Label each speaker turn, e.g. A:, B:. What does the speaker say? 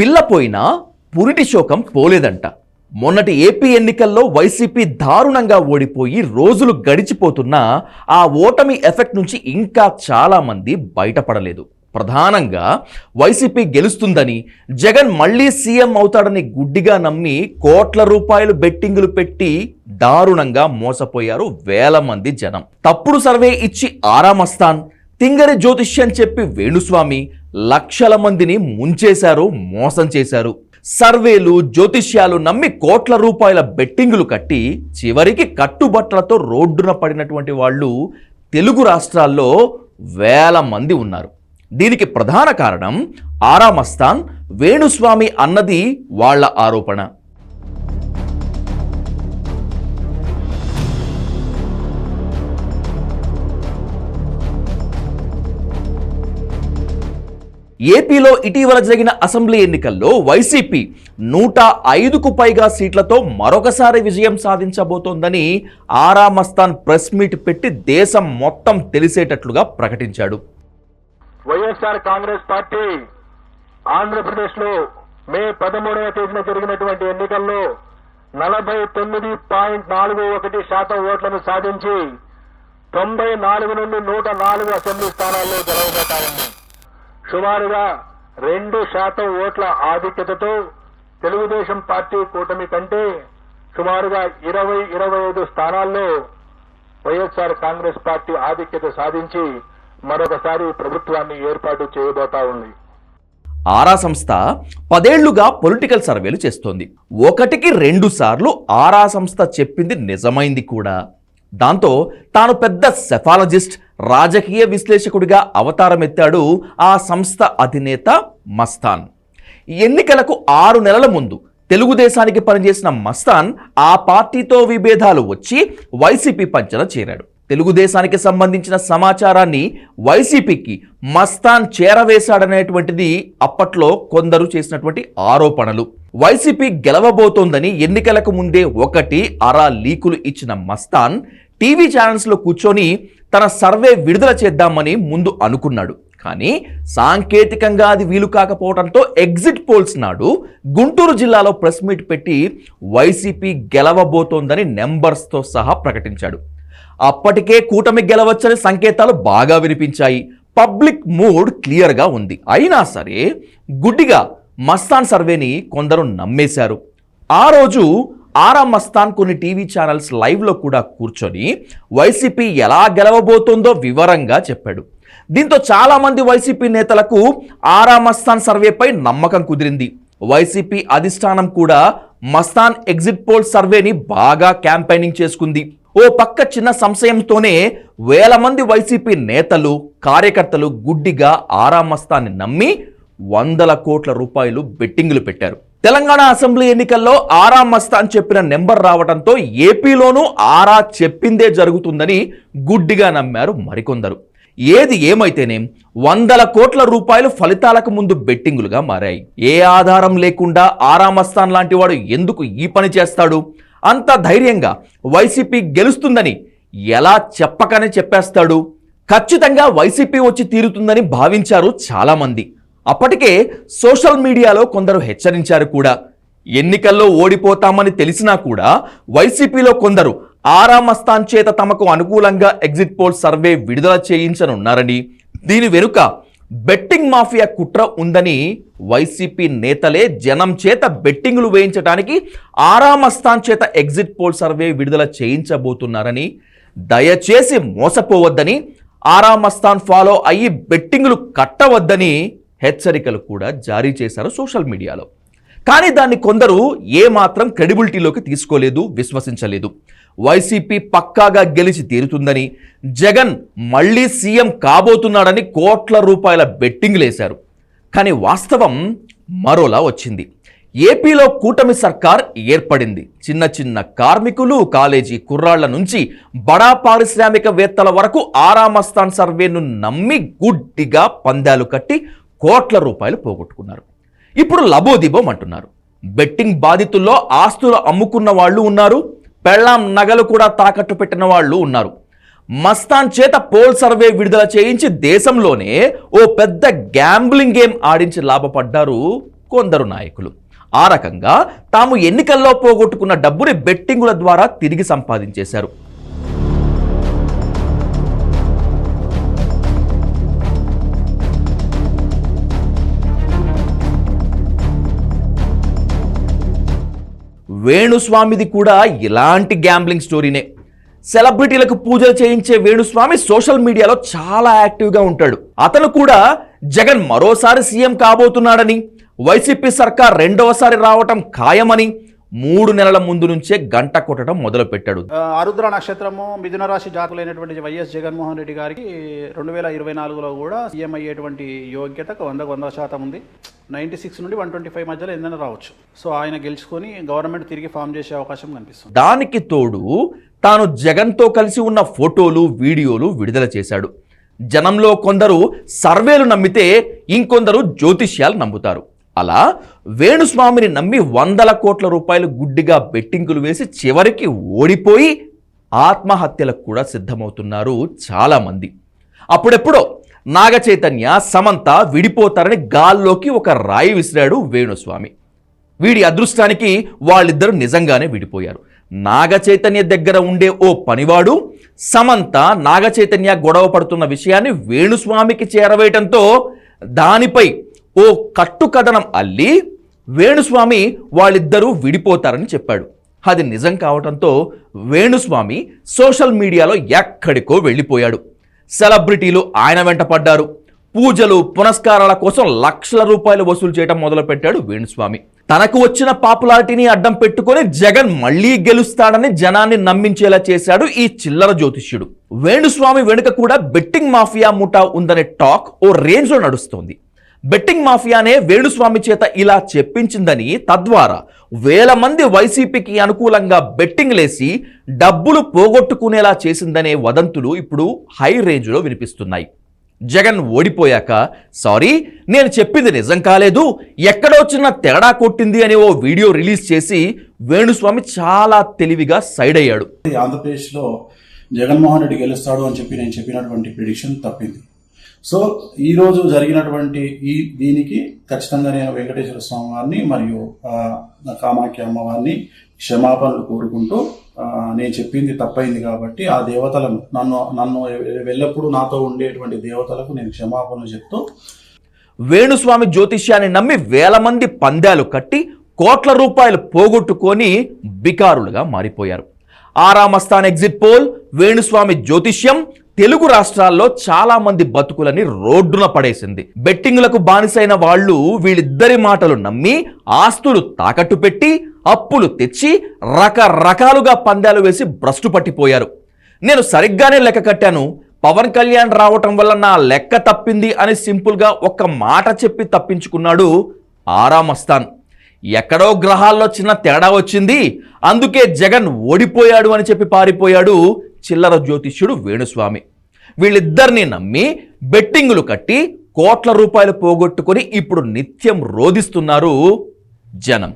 A: పిల్ల పోయినా పురిటి శోకం పోలేదంట. మొన్నటి ఏపీ ఎన్నికల్లో వైసీపీ దారుణంగా ఓడిపోయి రోజులు గడిచిపోతున్నా ఆ ఓటమి ఎఫెక్ట్ నుంచి ఇంకా చాలామంది బయటపడలేదు. ప్రధానంగా వైసీపీ గెలుస్తుందని జగన్ మళ్ళీ సీఎం అవుతాడని గుడ్డిగా నమ్మి కోట్ల రూపాయలు బెట్టింగులు పెట్టి దారుణంగా మోసపోయారు వేల మంది జనం. తప్పుడు సర్వే ఇచ్చి ఆరామస్తాన్ తింగరి జ్యోతిష్యం చెప్పి వేణుస్వామి లక్షల మందిని ముంచేశారు మోసం చేశారు. సర్వేలు జ్యోతిష్యాలు నమ్మి కోట్ల రూపాయల బెట్టింగులు కట్టి చివరికి కట్టుబట్టలతో రోడ్డున పడినటువంటి వాళ్ళు తెలుగు రాష్ట్రాల్లో వేల మంది ఉన్నారు. దీనికి ప్రధాన కారణం ఆరామస్థాన్ వేణుస్వామి అన్నది వాళ్ళ ఆరోపణ. ఏపీలో ఇటీవల జరిగిన అసెంబ్లీ ఎన్నికల్లో వైసీపీ నూట ఐదుకు పైగా సీట్లతో మరొకసారి విజయం సాధించబోతోందని ఆరామస్థాన్ ప్రెస్ మీట్ పెట్టి దేశం మొత్తం తెలిసేటట్లుగా ప్రకటించాడు.
B: వైఎస్ఆర్ కాంగ్రెస్ పార్టీ ఆంధ్రప్రదేశ్లో మే పదమూడవ తేదీన జరిగినటువంటి ఎన్నికల్లో నలభై తొమ్మిది పాయింట్ నాలుగు ఒకటి శాతం ఓట్లను సాధించి తొంభై నాలుగు నుండి నూట నాలుగు అసెంబ్లీ స్థానాల్లో గెలవబోతా సుమారుగా రెండు శాతం ఓట్ల ఆధిక్యతతో తెలుగుదేశం పార్టీ కూటమి కంటే సుమారుగా ఇరవై ఇరవై ఐదు స్థానాల్లో వైఎస్ఆర్ కాంగ్రెస్ పార్టీ ఆధిక్యత సాధించి మరొకసారి ప్రభుత్వాన్ని ఏర్పాటు చేయబోతా ఉంది.
A: ఆరా సంస్థ పదేళ్ళుగా పొలిటికల్ సర్వేలు చేస్తోంది. ఒకటికి రెండు సార్లు ఆరా సంస్థ చెప్పింది నిజమైంది కూడా. దాంతో తాను పెద్ద సెఫాలజిస్ట్ రాజకీయ విశ్లేషకుడిగా అవతారం ఎత్తాడు ఆ సంస్థ అధినేత మస్తాన్. ఎన్నికలకు ఆరు నెలల ముందు తెలుగుదేశానికి పనిచేసిన మస్తాన్ ఆ పార్టీతో విభేదాలు వచ్చి వైసీపీ పంచన చేరాడు. తెలుగుదేశానికి సంబంధించిన సమాచారాన్ని వైసీపీకి మస్తాన్ చేరవేశాడనేటువంటిది అప్పట్లో కొందరు చేసినటువంటి ఆరోపణలు. వైసీపీ గెలవబోతోందని ఎన్నికలకు ముందే ఒకటి అరా లీకులు ఇచ్చిన మస్తాన్ టీవీ ఛానల్స్లో కూర్చొని తన సర్వే విడుదల చేద్దామని ముందు అనుకున్నాడు. కానీ సాంకేతికంగా అది వీలు కాకపోవడంతో ఎగ్జిట్ పోల్స్ నాడు గుంటూరు జిల్లాలో ప్రెస్ మీట్ పెట్టి వైసీపీ గెలవబోతోందని నెంబర్స్తో సహా ప్రకటించాడు. అప్పటికే కూటమి గెలవచ్చని సంకేతాలు బాగా వినిపించాయి. పబ్లిక్ మూడ్ క్లియర్గా ఉంది. అయినా సరే గుడ్డిగా మస్తాన్ సర్వేని కొందరు నమ్మేశారు. ఆ రోజు ఆరా మస్తాన్ కొన్ని టీవీ ఛానల్స్ లైవ్లో కూడా కూర్చొని వైసీపీ ఎలా గెలవబోతుందో వివరంగా చెప్పాడు. దీంతో చాలామంది వైసీపీ నేతలకు ఆరా మస్తాన్ సర్వేపై నమ్మకం కుదిరింది. వైసీపీ అధిష్టానం కూడా మస్తాన్ ఎగ్జిట్ పోల్ సర్వేని బాగా క్యాంపెయినింగ్ చేసుకుంది. ఓ పక్క చిన్న సంశయంతోనే వేల మంది వైసీపీ నేతలు కార్యకర్తలు గుడ్డిగా ఆరామస్తాన్ని నమ్మి వందల కోట్ల రూపాయలు బెట్టింగులు పెట్టారు. తెలంగాణ అసెంబ్లీ ఎన్నికల్లో ఆరా మస్తాన్ చెప్పిన నెంబర్ రావడంతో ఏపీలోనూ ఆరా చెప్పిందే జరుగుతుందని గుడ్డిగా నమ్మారు మరికొందరు. ఏది ఏమైతేనేం వందల కోట్ల రూపాయలు ఫలితాలకు ముందు బెట్టింగులుగా మారాయి. ఏ ఆధారం లేకుండా ఆరామస్తాన్ లాంటి వాడు ఎందుకు ఈ పని చేస్తాడు? అంత ధైర్యంగా వైసీపీ గెలుస్తుందని ఎలా చెప్పకనే చెప్పేస్తాడు? ఖచ్చితంగా వైసీపీ వచ్చి తీరుతుందని భావించారు చాలామంది. అప్పటికే సోషల్ మీడియాలో కొందరు హెచ్చరించారు కూడా. ఎన్నికల్లో ఓడిపోతామని తెలిసినా కూడా వైసీపీలో కొందరు ఆరామస్థాన్ చేత తమకు అనుకూలంగా ఎగ్జిట్ పోల్ సర్వే విడుదల చేయించనున్నారని. దీని వెనుక బెట్టింగ్ మాఫియా కుట్ర ఉందని వైసీపీ నేతలే జనం చేత బెట్టింగులు వేయించడానికి ఆరామస్థాన్ చేత ఎగ్జిట్ పోల్ సర్వే విడుదల చేయించబోతున్నారని దయచేసి మోసపోవద్దని ఆరామస్థాన్ ఫాలో అయ్యి బెట్టింగులు కట్టవద్దని హెచ్చరికలు కూడా జారీ చేశారు సోషల్ మీడియాలో. కానీ దాన్ని కొందరు ఏమాత్రం క్రెడిబిలిటీలోకి తీసుకోలేదు విశ్వసించలేదు. వైసీపీ పక్కాగా గెలిచి తీరుతుందని జగన్ మళ్ళీ సీఎం కాబోతున్నాడని కోట్ల రూపాయల బెట్టింగ్లేశారు కానీ వాస్తవం మరోలా వచ్చింది. ఏపీలో కూటమి సర్కార్ ఏర్పడింది. చిన్న చిన్న కార్మికులు కాలేజీ కుర్రాళ్ళ నుంచి బడా పారిశ్రామికవేత్తల వరకు ఆరామస్థాన్ సర్వేను నమ్మి గుడ్డిగా పందాలు కట్టి కోట్ల రూపాయలు పోగొట్టుకున్నారు. ఇప్పుడు లబోదిబోం అంటున్నారు. బెట్టింగ్ బాధితుల్లో ఆస్తులు అమ్ముకున్న వాళ్ళు ఉన్నారు పెళ్ళాం నగలు కూడా తాకట్టు పెట్టిన వాళ్ళు ఉన్నారు. మస్తాన్ చేత పోల్ సర్వే విడుదల చేయించి దేశంలోనే ఓ పెద్ద గ్యాంబ్లింగ్ గేమ్ ఆడించి లాభపడ్డారు కొందరు నాయకులు. ఆ రకంగా తాము ఎన్నికల్లో పోగొట్టుకున్న డబ్బుని బెట్టింగుల ద్వారా తిరిగి సంపాదించేశారు. వేణుస్వామిది కూడా ఇలాంటి గ్యాంబ్లింగ్ స్టోరీనే సెలబ్రిటీలకు పూజలు చేయించే వేణుస్వామి సోషల్ మీడియాలో చాలా యాక్టివ్గా ఉంటాడు. అతను కూడా జగన్ మరోసారి సీఎం కాబోతున్నాడని వైసీపీ సర్కార్ రెండవసారి రావటం ఖాయమని మూడు నెలల ముందు నుంచే గంట కొట్టడం మొదలుపెట్టాడు.
C: ఆరుద్ర నక్షత్రము మిథున రాశి జాతులైనటువంటి వైఎస్ జగన్మోహన్ రెడ్డి గారికి రెండు వేల ఇరవై నాలుగులో కూడా సీఎం అయ్యేటువంటి యోగ్యత వందకు వంద శాతం ఉంది. నైంటీ సిక్స్ నుండి వన్ ట్వంటీ ఫైవ్ మధ్యలో ఏదైనా రావచ్చు. సో ఆయన గెలుచుకొని గవర్నమెంట్ తిరిగి ఫామ్ చేసే అవకాశం కనిపిస్తుంది.
A: దానికి తోడు తాను జగన్తో కలిసి ఉన్న ఫోటోలు వీడియోలు విడుదల చేశాడు. జనంలో కొందరు సర్వేలు నమ్మితే ఇంకొందరు జ్యోతిష్యాలు నమ్ముతారు. అలా వేణుస్వామిని నమ్మి వందల కోట్ల రూపాయలు గుడ్డిగా బెట్టింగులు వేసి చివరికి ఓడిపోయి ఆత్మహత్యలకు కూడా సిద్ధమవుతున్నారు చాలామంది. అప్పుడెప్పుడో నాగ చైతన్య సమంత విడిపోతారని గాల్లోకి ఒక రాయి విసిరాడు వేణుస్వామి. వీడి అదృష్టానికి వాళ్ళిద్దరూ నిజంగానే విడిపోయారు. నాగ చైతన్య దగ్గర ఉండే ఓ పనివాడు సమంత నాగ చైతన్య గొడవ పడుతున్న విషయాన్ని వేణుస్వామికి చేరవేయటంతో దానిపై ఓ కట్టుకథనం అల్లి వేణుస్వామి వాళ్ళిద్దరూ విడిపోతారని చెప్పాడు. అది నిజం కావటంతో వేణుస్వామి సోషల్ మీడియాలో ఎక్కడికో వెళ్ళిపోయాడు. సెలబ్రిటీలు ఆయన వెంట పడ్డారు. పూజలు పునస్కారాల కోసం లక్షల రూపాయలు వసూలు చేయడం మొదలుపెట్టాడు వేణుస్వామి. తనకు వచ్చిన పాపులారిటీని అడ్డం పెట్టుకొని జగన్ మళ్ళీ గెలుస్తాడని జనాన్ని నమ్మించేలా చేశాడు ఈ చిల్లర జ్యోతిష్యుడు. వేణుస్వామి వెనుక కూడా బెట్టింగ్ మాఫియా ముఠా ఉందనే టాక్ ఓ రేంజ్లో నడుస్తోంది. బెట్టింగ్ మాఫియానే వేణుస్వామి చేత ఇలా చెప్పించిందని తద్వారా వేల మంది వైసీపీకి అనుకూలంగా బెట్టింగ్ లేసి డబ్బులు పోగొట్టుకునేలా చేసిందనే వదంతులు ఇప్పుడు హై రేంజ్లో వినిపిస్తున్నాయి. జగన్ ఓడిపోయాక సారీ నేను చెప్పింది నిజం కాలేదు. ఎక్కడో చిన్న తేడా కొట్టింది అనే ఓ వీడియో రిలీజ్ చేసి వేణుస్వామి చాలా తెలివిగా సైడ్ అయ్యాడు.
D: ఆంధ్రప్రదేశ్లో జగన్మోహన్ రెడ్డి గెలుస్తాడు అని చెప్పి నేను చెప్పినటువంటి ప్రిడిక్షన్ తప్పింది. సో ఈరోజు జరిగినటువంటి ఈ దీనికి ఖచ్చితంగా నేను వెంకటేశ్వర స్వామి వారిని మరియు కామాఖ్య అమ్మవారిని క్షమాపణలు కోరుకుంటూ నేను చెప్పింది తప్పైంది కాబట్టి ఆ దేవతలను నన్ను నన్ను ఎల్లప్పుడూ నాతో ఉండేటువంటి దేవతలకు నేను క్షమాపణలు చెప్తూ
A: వేణుస్వామి జ్యోతిష్యాన్ని నమ్మి వేల మంది పందాలు కట్టి కోట్ల రూపాయలు పోగొట్టుకొని బికారులుగా మారిపోయారు. ఆరామస్థాన్ ఎగ్జిట్ పోల్ వేణుస్వామి జ్యోతిష్యం తెలుగు రాష్ట్రాల్లో చాలా మంది బతుకులని రోడ్డున పడేసింది. బెట్టింగులకు బానిసైన వాళ్ళు వీళ్ళిద్దరి మాటలు నమ్మి ఆస్తులు తాకట్టు పెట్టి అప్పులు తెచ్చి రకరకాలుగా పందాలు వేసి భ్రష్టు పట్టిపోయారు. నేను సరిగ్గానే లెక్క కట్టాను. పవన్ కళ్యాణ్ రావటం వల్ల నా లెక్క తప్పింది అని సింపుల్గా ఒక్క మాట చెప్పి తప్పించుకున్నాడు ఆరామస్తాన్ ఎక్కడో గ్రహాల్లో చిన్న తేడా వచ్చింది. అందుకే జగన్ ఓడిపోయాడు అని చెప్పి పారిపోయాడు చిల్లర జ్యోతిష్యుడు వేణుస్వామి. వీళ్ళిద్దరిని నమ్మి బెట్టింగులు కట్టి కోట్ల రూపాయలు పోగొట్టుకొని ఇప్పుడు నిత్యం రోధిస్తున్నారు జనం.